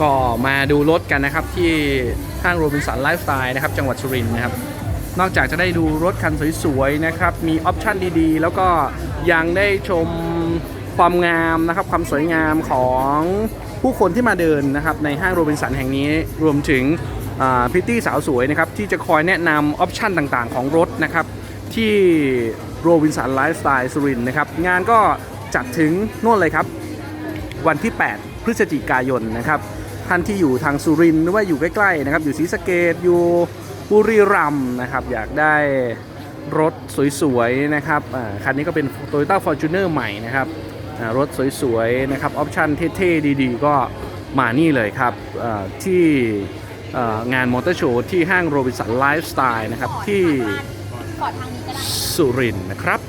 ก็มาดูรถกันนะครับที่ห้างโรบินสันไลฟ์สไตล์นะครับจังหวัดสุรินทร์นะครับ นอกจากจะได้ดูรถคันสวยๆนะครับ มีออปชั่นดีๆ แล้วก็ยังได้ชมความงามนะครับความสวยงามของผู้คนที่มาเดินนะครับในห้างโรบินสันแห่งนี้รวมถึงพิตตี้สาวสวยนะครับที่จะคอยแนะนำออปชั่นต่างๆ ของรถนะครับที่โรบินสันไลฟ์สไตล์สุรินทร์นะครับงานก็จัดถึงนู่นเลยครับ วันที่ 8 พฤศจิกายนนะครับ ท่านที่อยู่ทางสุรินทร์หรือว่าอยู่ใกล้ๆนะครับ อยู่ศรีสะเกดอยู่บุรีรัมย์นะครับ อยากได้รถสวยๆนะครับอ่าคันนี้ก็เป็น Toyota Fortuner ใหม่นะครับอ่ารถสวยๆนะครับออปชั่นเท่ๆดีๆ ก็มานี่เลยครับอ่าที่อ่างานมอเตอร์โชว์ที่ห้างโรบินสันไลฟ์สไตล์นะครับที่กอดทางนี้ก็ได้สุรินทร์นะครับ